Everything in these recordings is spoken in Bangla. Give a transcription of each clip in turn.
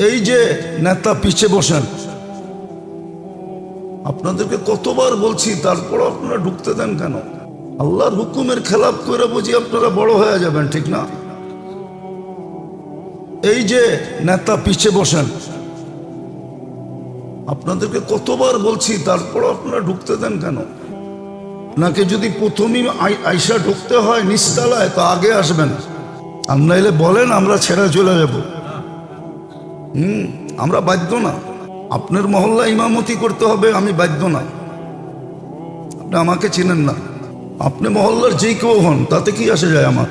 এই যে নেতা পিছে বসেন। আপনাদেরকে কতবার বলছি তারপর আপনারা ঢুকতে দেন কেন? আল্লাহর হুকুমের খেলাপ করে বুঝি আপনারা বড় হয়ে যাবেন, ঠিক না? এই যে নেতা পিছে বসেন। আপনাদেরকে কতবার বলছি তারপর আপনারা ঢুকতে দেন কেন? নাকি যদি প্রথমেই আই- আইসা ঢুকতে হয় নিস্তালায় তো আগে আসবেন। আর নাইলে বলেন, আমরা ছেড়ে চলে যাব। হুম, আমরা বাধ্য না। আপনার মহল্লা ইমামতি করতে হবে, আমি বাধ্য না। আপনি আমাকে চিনেন না। আপনি মহল্লার যে কেউ হন, তাতে কি আসে যায় আমার?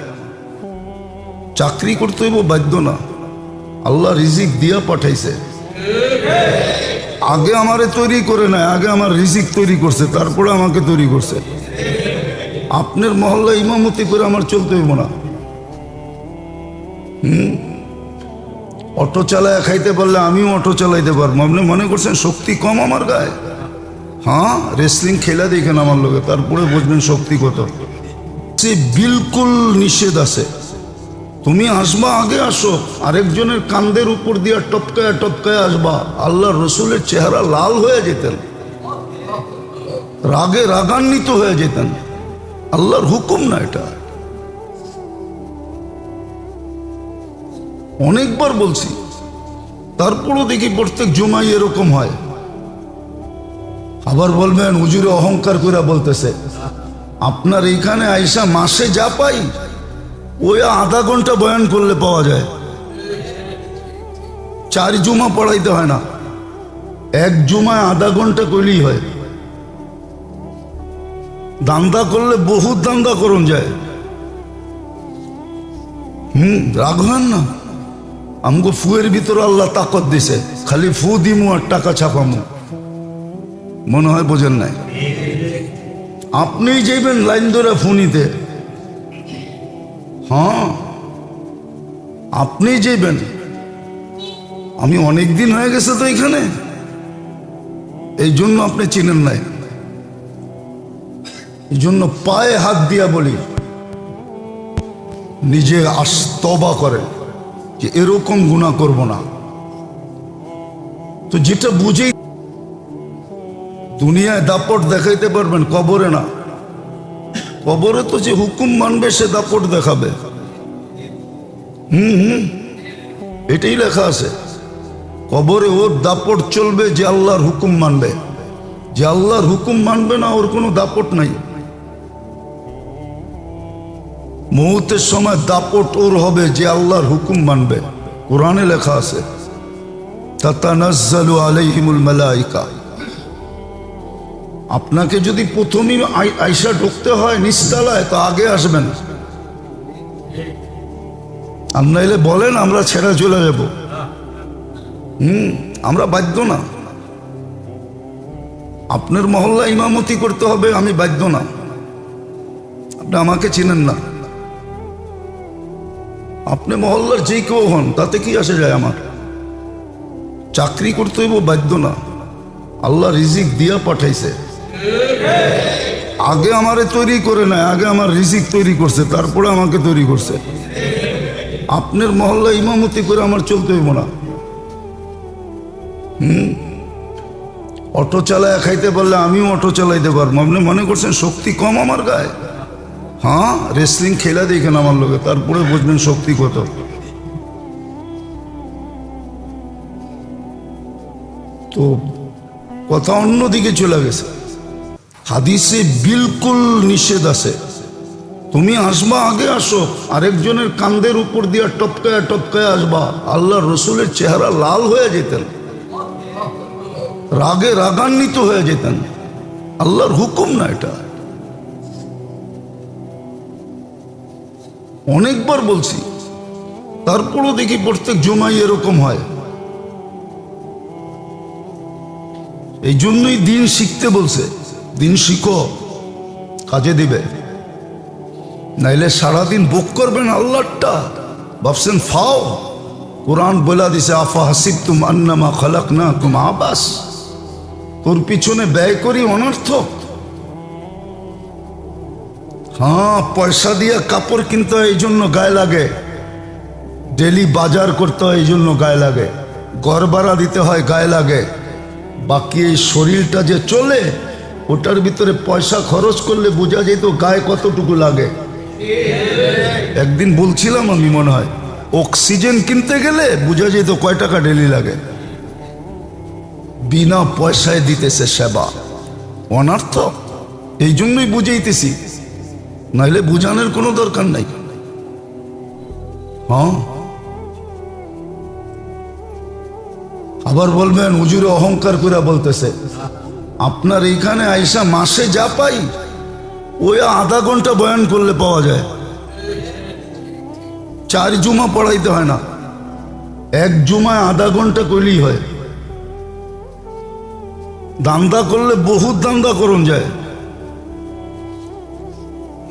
চাকরি করতে হইব, বাধ্য না। আল্লাহ রিজিক দিয়া পাঠাইছে। আগে আমারে তৈরি করে নাই আগে আমার রিজিক তৈরি করছে, তারপরে আমাকে তৈরি করছে। আপনার মহল্লা ইমামতি করে আমার চলতে হইব না। অটো চালায় খাইতে পারলে আমিও অটো চালাইতে পারব। আপনি মনে করছেন শক্তি কম আমার গায়ে? হ্যাঁ রেসলিং খেলা দেখেন আমার লোকে, তারপরে বুঝবেন শক্তি কত। সে বিলকুল নিষেধ আছে। তুমি আসবা, আগে আসো। আরেকজনের কান্দের উপর দিয়ে টপকায় টপকায় আসবা। আল্লাহ রসুলের চেহারা লাল হয়ে যেতেন। রাগে রাগান্বিত হয়ে যেতেন। আল্লাহর হুকুম না এটা। অনেকবার বলছি, তারপরও দেখি প্রত্যেক জুমাই এরকম হয়। আবার বলবেন উজুরে অহংকার করে বলতেছে, আপনার এইখানে আইসা মাসে যা পাই, ওই আধা ঘণ্টা বয়ান করলে পাওয়া যায়। চার জুমা পড়াইতে হয় না, এক জুমায় আধা ঘণ্টা করলেই হয়। দান্দা করলে বহুত দান্দা করুন যায়। হুম, রাগ হন না? আমগো ফুয়ের ভিতরে আল্লাহ তাকত দিছে, খালি ফু দিমু আর টাকা ছাপামু। মনে হয় বোঝেন নাই? আপনি যাইবেন লাইন ধরে ফোনিতে হ্যাঁ আপনি যাইবেন, আমি অনেক দিন হয়ে গেছে তো এখানে এই জন্য আপনি চিনেন নাই। এই জন্য পায়ে হাত দিয়া বলি, নিজে আস্তবা করেন। যে এরকম গুণা করব না। তো যেটা বুঝেই দুনিয়ায় দাপট দেখাইতে পারবেন, কবরে না। কবরে তো যে হুকুম মানবে, সে দাপট দেখাবে। হুম হুম। এটাই লেখা আছে। কবরে ওর দাপট চলবে যে আল্লাহর হুকুম মানবে। যে আল্লাহর হুকুম মানবে না, ওর কোনো দাপট নাই। মুহূর্তের সময় দাপট ওর হবে যে আল্লাহর হুকুম মানবে। কোরআনে লেখা আছে আপনাকে যদি প্রথমেই আই- আইসা ঢুকতে হয় নিস্তালায় তো আগে আসবেন। আর নাইলে বলেন, আমরা ছেড়ে চলে যাব। হুম, আমরা বাধ্য না। আপনার মহল্লা ইমামতি করতে হবে, আমি বাধ্য না। আপনি আমাকে চিনেন না। আপনি মহল্লার যে কেউ হন, তাতে কি আসে যায় আমার? চাকরি করতে হইব বাধ্য না। আল্লাহ রিজিক দিয়া পাঠাইছে। আগে আমারে তৈরি করে নাই আগে আমার রিজিক তৈরি করছে, তারপরে আমাকে তৈরি করছে। আপনার মহল্লা ইমামতি করে আমার চলতে হইব না। হুম? অটো চালায় খাইতে পারলে আমিও অটো চালাইতে পারব। আপনি মনে করছেন শক্তি কম আমার গায়ে? হ্যাঁ রেসলিং খেলা দেখেন আমার লোকে, তারপরে বুঝবেন শক্তি কত। তো কথা অন্যদিকে চলে গেছে। হাদিসে বিলকুল নিষেধ আছে। তুমি আসবা, আগে আসো, আরেকজনের কান্দের উপর দিয়ে টপকায় টপকায় আসবা, আল্লাহ রসুলের চেহারা লাল হয়ে যেতেন। রাগে রাগান্বিত হয়ে যেতেন। আল্লাহর হুকুম না এটা। অনেকবার বলছি, তারপরও দেখি প্রত্যেক জমাই এরকম হয়। এই জন্যই দিন শিখতে বলছে, দিন শিখো, কাজে দিবে। নাইলে সারাদিন বুক করবেন আল্লাহটা ভাবছেন ফাও, কোরআন বলা দিছে, আফা হাসিব তুম আন্নামা খালাক না তুম আবাস। তোর পিছনে ব্যয় করি অনর্থক। হ্যাঁ পয়সা দিয়ে কাপড় কিনতে হয়, এই জন্য গায়ে লাগে। ডেলি বাজার করতে হয়, এই জন্য গায়ে লাগে। গড় ভাড়া দিতে হয়, গায়ে লাগে। বাকি এই শরীরটা যে চলে, ওটার ভিতরে পয়সা খরচ করলে বোঝা যেত গায়ে কতটুকু লাগে। একদিন বলছিলাম আমি, মনে হয়, অক্সিজেন কিনতে গেলে বোঝা যেত কয় টাকা ডেলি লাগে। বিনা পয়সায় দিতেছে সেবা। অনার্থ এই জন্যই বুঝাইতেছি নাইলে বুঝানোর কোনো দরকার নাই। হ্যাঁ? আবার বলবেন, হুজুরে অহংকার করে বলতেছে, আপনার এইখানে আইসা মাসে যা পাই, ওই আধা ঘণ্টা বয়ান করলে পাওয়া যায়। চার জুমা পড়াইতে হয় না। এক জুমায় আধা ঘণ্টা করলেই হয়। দান্দা করলে বহুত দান্দা করুন যায়।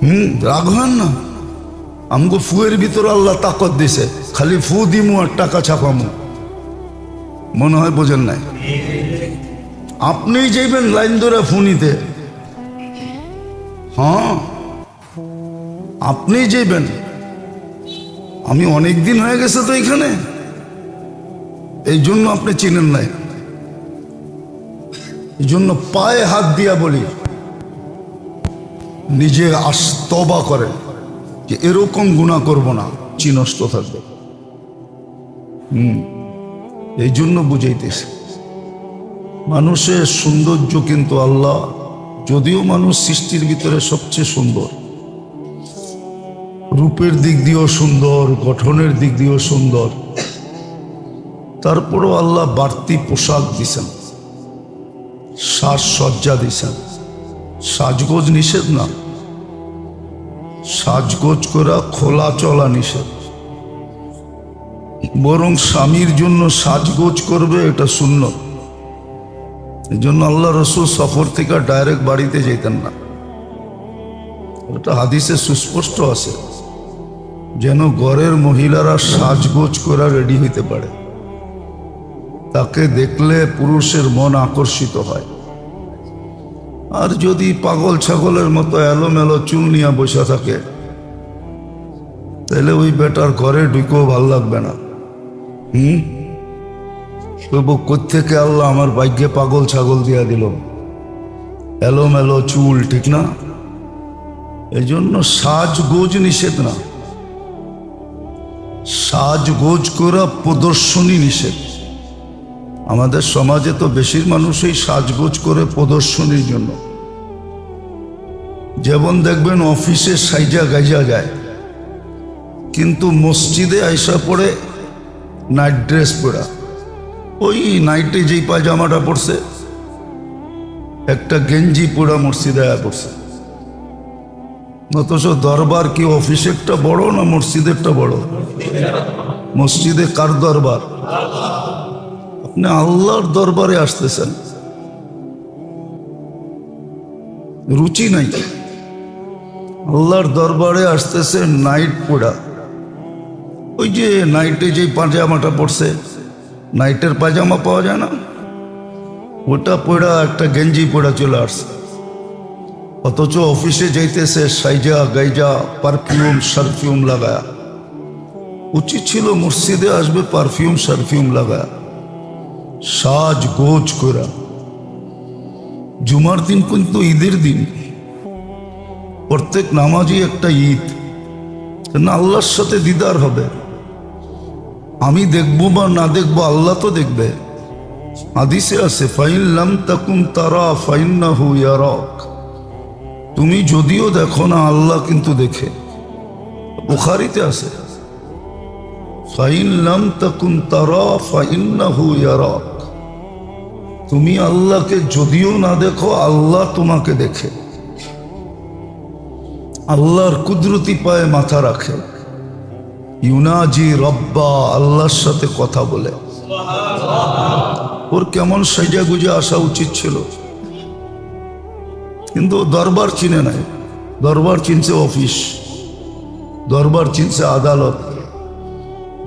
হুম, রাগ না। আমগো ফুয়ের ভিতরে আল্লাহ তাকত দিছে, খালি ফু দিমু আর টাকা ছাপামু। মনে হয় বোঝেন নাই? আপনি যাইবেন লাইন ধরে ফুনিতে হ্যাঁ আপনি যাইবেন। আমি অনেক দিন হয়ে গেছে তো এখানে। এই জন্য আপনি চিনেন নাই। এই জন্য পায়ে হাত দিয়া বলি। নিজে আস্তবা করে যে এরকম গুণা করব না চিনষ্ট থাকবে। হুম, এই জন্য বুঝাইতেছে। মানুষের সৌন্দর্য কিন্তু আল্লাহ, যদিও মানুষ সৃষ্টির ভিতরে সবচেয়ে সুন্দর, রূপের দিক দিয়েও সুন্দর, গঠনের দিক দিয়েও সুন্দর, তারপরও আল্লাহ বাড়তি পোশাক দিছেন, সাজসজ্জা দিছেন। সাজগোজ নিষেধ না। সাজগোজ করা খোলা চলা নিষেধ। বরং স্বামীর জন্য সাজগোজ করবে এটা শূন্য এই জন্য আল্লাহ রসুল সফর থেকে ডাইরেক্ট বাড়িতে যেতেন না। এটা হাদিসে সুস্পষ্ট আছে। যেন ঘরের মহিলারা সাজগোজ করা রেডি হইতে পারে। তাকে দেখলে পুরুষের মন আকর্ষিত হয়। আর যদি পাগল ছাগলের মতো এলোমেলো চুল নিয়ে বসে থাকে, তাহলে ওই বেটার ঘরে ঢুকেও ভালো লাগবে না। হুম? তবু কোথেকে আল্লাহ আমার ভাগ্যে পাগল ছাগল দিয়া দিল? এলোমেলো চুল, ঠিক না? এই জন্য সাজগোজ নিষেধ না। সাজগোজ করা প্রদর্শনী নিষেধ। আমাদের সমাজে তো বেশির মানুষই সাজগোজ করে প্রদর্শনীর জন্য। যেমন দেখবেন অফিসে সাইজা গাইজা যায়, কিন্তু মসজিদে আইসা পড়ে নাইট ড্রেস পরা। ওই নাইটে যেই পায়জামাটা পড়ছে একটা গেঞ্জি পরা মসজিদে আয়া পড়ছে। অথচ দরবার কি অফিসেরটা বড় না মসজিদেরটা বড়? মসজিদে কার দরবার? আপনি আল্লাহর দরবারে আসতেছেন। রুচি নাই। আল্লাহর দরবারে আসতেছে নাইট পোড়া ওই যে নাইটে যে পাজামাটা পড়ছে নাইটের পাজামা পাওয়া যায় না? ওটা পড়া একটা গেঞ্জি পড়া চলে আসছে। অথচ অফিসে যাইতেছে সাইজা, গাইজা পারফিউম সারফিউম লাগায়া। উচিত ছিল মসজিদে আসবে পারফিউম সারফিউম লাগায়া। সাজ গোজ করা। জুমার দিন কিন্তু ঈদের দিন। প্রত্যেক নামাজই একটা ঈদ। না আল্লাহর সাথে দিদার হবে। আমি দেখব বা না দেখব, আল্লাহ তো দেখবে। আদিসে আছে, ফাইন লাম তাকুম তারা ফাইন্না হু ইয়ারক। তুমি যদিও দেখো না, আল্লাহ কিন্তু দেখে। বুখারিতে আছে, ফাইন লাম তাকুম তারা ফাইন্না হু ইয়ারক। তুমি আল্লাহকে যদিও না দেখো, আল্লাহ তোমাকে দেখে। আল্লাহর কুদরতি পায়ে মাথা রাখে। ইউনাজি রব্বা, আল্লাহর সাথে কথা বলে। ওর কেমন সাইজা গুজে আসা উচিত ছিল। কিন্তু দরবার চিনে নাই। দরবার চিনছে অফিস, দরবার চিনছে আদালত,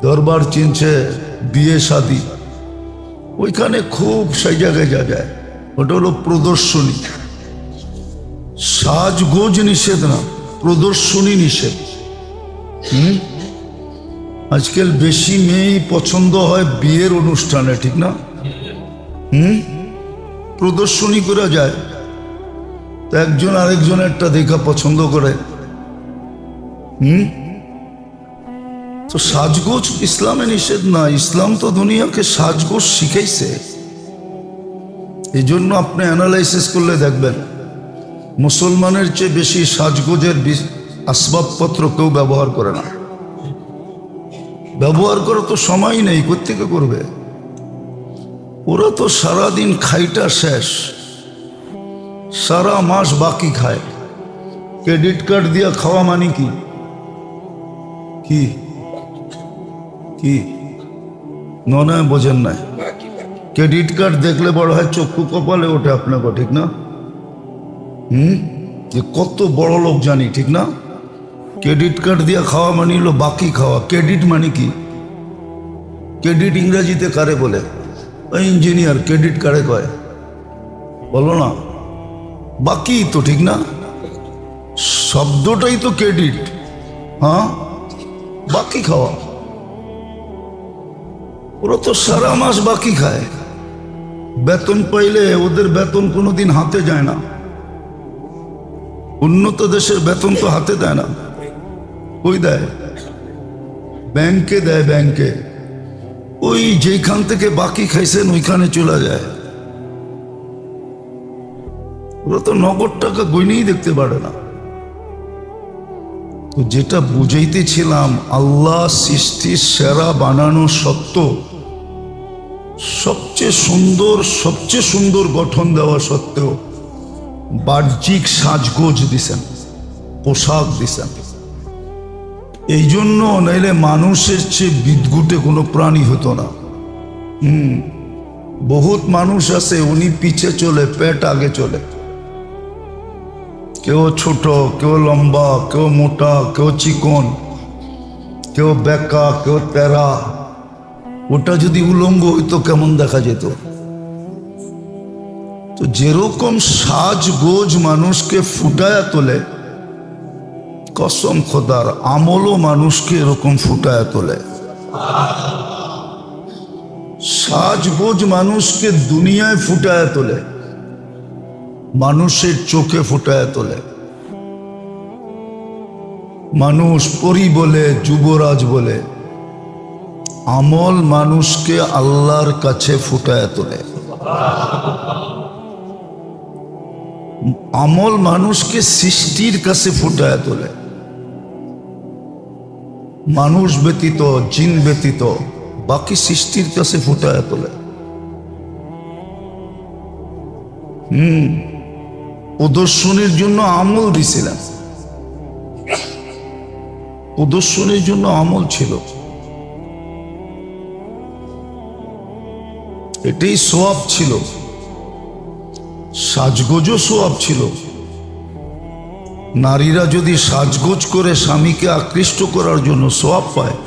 দরবার চিনছে বিয়ে শাদী ওইখানে খুব সাইজা গেজা যায়। ওটা হলো প্রদর্শনী। সাজগোজ নিষেধ না, প্রদর্শনী নিষেধ। হুম? আজকাল বেশি মেয়েই পছন্দ হয় বিয়ের অনুষ্ঠানে, ঠিক না? হুম? প্রদর্শনী করা যায়। তো একজন আরেকজনেরটা দেখা পছন্দ করে। হুম? তো সাজগোজ ইসলামে নিষেধ না ইসলাম তো দুনিয়াকে সাজগোজ শিখাইছে। এই জন্য আপনি অ্যানালাইসিস করলে দেখবেন, মুসলমানের চেয়ে বেশি সাজগোজের আসবাবপত্র কেউ ব্যবহার করে না। ব্যবহার করার তো সময় নেই কোথেকে করবে? ওরা তো সারাদিন খাইটা শেষ, সারা মাস বাকি খায়। ক্রেডিট কার্ড দিয়ে খাওয়া মানে কি? কি? কি? নয় বোঝেন নাই। ক্রেডিট কার্ড দেখলে বড় হয় চক্ষু কপালে ওঠে আপনাকে, ঠিক না? হুম? যে কত বড় লোক জানি, ঠিক না? ক্রেডিট কার্ড দিয়ে খাওয়া মানে হলো বাকি খাওয়া। ক্রেডিট মানে কি? ক্রেডিট ইংরেজিতে কারে বলে? ওই ইঞ্জিনিয়ার ক্রেডিট কারে কয়। বলো না। বাকি তো, ঠিক না? শব্দটাই তো ক্রেডিট। হ্যাঁ? বাকি খাওয়া। ওরা তো সারা মাস বাকি খায়। বেতন পাইলে ওদের বেতন কোনোদিন হাতে যায় না। উন্নত দেশের বেতন তো হাতে দেয় না। ওই দেয়? ব্যাংকে দেয় ব্যাংকে। ওই যেখান থেকে বাকি খাইছেন, ওইখানে চলে যায়। ওরা তো নগদ টাকা গইনেই দেখতে পারে না। তো যেটা বুঝাইতেছিলাম, আল্লাহ সৃষ্টির সেরা বানানো সত্য সবচেয়ে সুন্দর সবচেয়ে সুন্দর গঠন দেওয়া সত্ত্বেও বাহ্যিক সাজগোজ দিছেন, পোশাক দিছেন। এই জন্য নাইলে মানুষের চেয়ে বিদগুটে কোনো প্রাণী হতো না। হুম, বহুত মানুষ আছে, উনি পিছে চলে, পেট আগে চলে। কেউ ছোট, কেউ লম্বা, কেউ মোটা, কেউ চিকন, কেউ বেকা, কেউ তেরা। ওটা যদি উলঙ্গ হইতো, কেমন দেখা যেত? তো যেরকম সাজগোজ মানুষকে ফুটায়া তোলে, কসম খোদার আমলও মানুষকে এরকম ফুটায়া তোলে। সাজগোজ মানুষকে দুনিয়ায় ফুটায়া তোলে, মানুষের চোখে ফুটায় তোলে। মানুষ পরি বলে, যুবরাজ বলে আমল মানুষকে আল্লাহর কাছে ফুটায় তোলে। আমল মানুষকে সৃষ্টির কাছে ফুটায় তোলে। মানুষ ব্যতীত, জিন ব্যতীত, বাকি সৃষ্টির কাছে ফুটায় তোলে। প্রদর্শনের জন্য আমল দিছিলেন প্রদর্শনের জন্য আমল ছিল। এটাই সোয়াব ছিল। সাজগোজও সোয়াব ছিল। নারীরা যদি সাজগোজ করে স্বামীকে আকৃষ্ট করার জন্য সোয়াব পায়,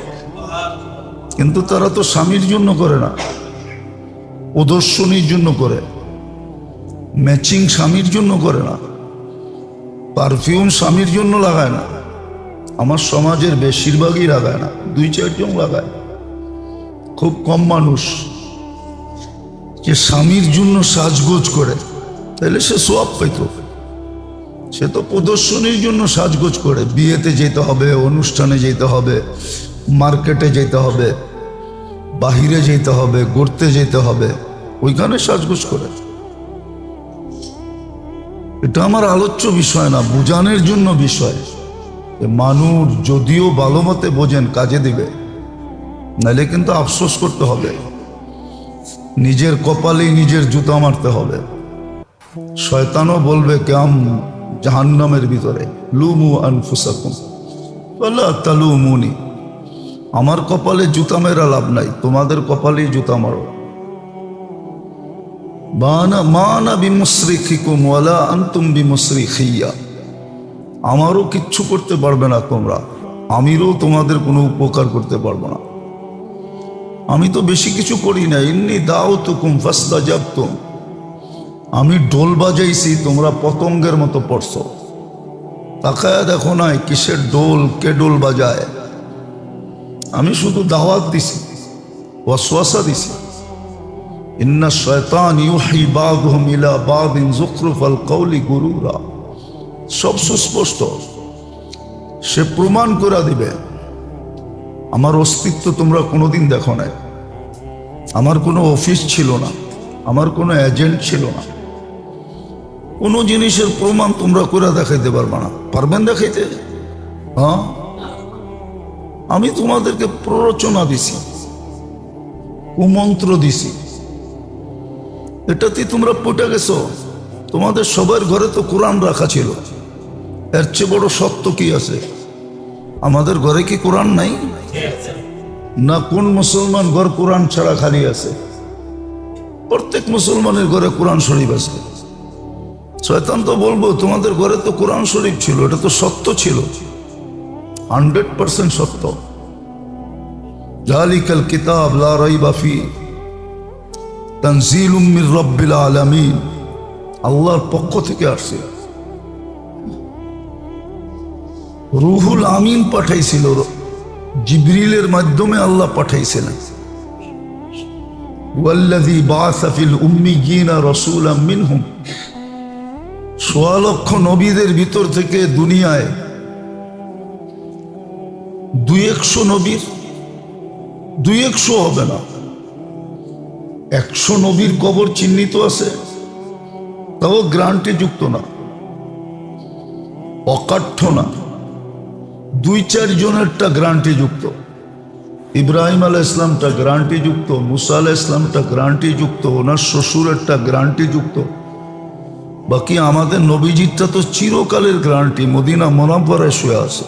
কিন্তু তারা তো স্বামীর জন্য করে না, প্রদর্শনীর জন্য করে, ম্যাচিং স্বামীর জন্য করে না, পারফিউম স্বামীর জন্য লাগায় না, আমার সমাজের বেশিরভাগই লাগায় না, দুই চারজন লাগায়। খুব কম মানুষ যে স্বামীর জন্য সাজগোজ করে, তাহলে সে সোয়াব পাইত সে তো প্রদর্শনীর জন্য সাজগোজ করে। বিয়েতে যেতে হবে, অনুষ্ঠানে যেতে হবে, মার্কেটে যেতে হবে, বাহিরে যেতে হবে গড়তে যেতে হবে, ওইখানে সাজগোজ করে। এটা আমার আলোচ্য বিষয় না, বোঝানোর জন্য বিষয়। মানুষ যদিও ভালো মতে বোঝেন, কাজে দিবে, নাহলে কিন্তু আফসোস করতে হবে। নিজের কপালেই নিজের জুতা মারতে হবে। শয়তানও বলবে কেম জাহান্নামের ভিতরে, লুমু আনফুসাকুম আমার কপালে জুতা মেরা লাভ নাই, তোমাদের কপালেই জুতা মারো। বানা, মানা বিমুসরিখিকুম ওয়ালা আনতুম বিমুসরিখিয়া। আমারও কিচ্ছু করতে পারবে না তোমরা। আমিরও তোমাদের কোনো উপকার করতে পারব না। আমি তো বেশি কিছু করি না। এমনি দাও তুকুম ফাস্তা জাবতুম আমি ডোল বাজাইছি, তোমরা পতঙ্গের মতো পড়ছো। তাকায় দেখো নাই, কিসের ডোল কে ডোল বাজায়। আমি শুধু দাওয়াত দিছি, ওয়াসওয়াসা দিছি। ইন্না শয়তান ইউহি বাদহুম ইলা বাদিন যুখরুফাল কওলি গুরুরা। সব সুস্পষ্ট। সে প্রমাণ করে দিবে। আমার অস্তিত্ব তোমরা কোনোদিন দেখো নাই। আমার কোনো অফিস ছিল না, আমার কোনো এজেন্ট ছিল না। কোনো জিনিসের প্রমাণ তোমরা করে দেখাইতে পারবে না। পারবেন দেখাইতে? হ্যাঁ? আমি তোমাদেরকে প্ররোচনা দিছি, কুমন্ত্র দিছি। এটাতে তোমরা পটে গেছো। তোমাদের সবার ঘরে তো কোরআন রাখা ছিল। এর চেয়ে বড় সত্য কি আছে? আমাদের ঘরে কি কোরআন নাই? না কোন মুসলমান ঘর কোরআন ছাড়া খালি আছে? প্রত্যেক মুসলমানের ঘরে কোরআন শরীফ আছে। শয়তান তো বলব, তোমাদের ঘরে তো কোরআন শরীফ ছিল, এটা তো সত্য ছিল। হান্ড্রেড পার্সেন্ট সত্য। জালিকাল কিতাব লা রাইবা ফি। তানজিলুম মির রব্বিল আলামিন। আল্লাহর পক্ষ থেকে আসছে। রুহুল আমিন পাঠাইছিল। জিবরিলের মাধ্যমে আল্লাহ পাঠাইছিলেন। ওয়াল্লাযী বাআসা ফিল উম্মিয়িনা রাসূলাম মিনহুম। সোয়া নবীদের ভিতর থেকে দুনিয়ায় দুই একশো নবীর দুই একশো হবে না। একশো নবীর কবর চিহ্নিত আছে, তাও গ্রান্টে যুক্ত না, অকাঠ্য না। দুই চার জনেরটা গ্রান্টি যুক্ত। ইব্রাহিম আল ইসলামটা গ্রান্টি যুক্ত, মুসা আল ইসলামটা গ্রান্টি যুক্ত, ওনার শ্বশুরেরটা গ্রান্টি যুক্ত। বাকি আমাদের নবীজিৎটা তো চিরকালের গ্রান্টি মদিনা মোনাম্পরায় শুয়ে আছে।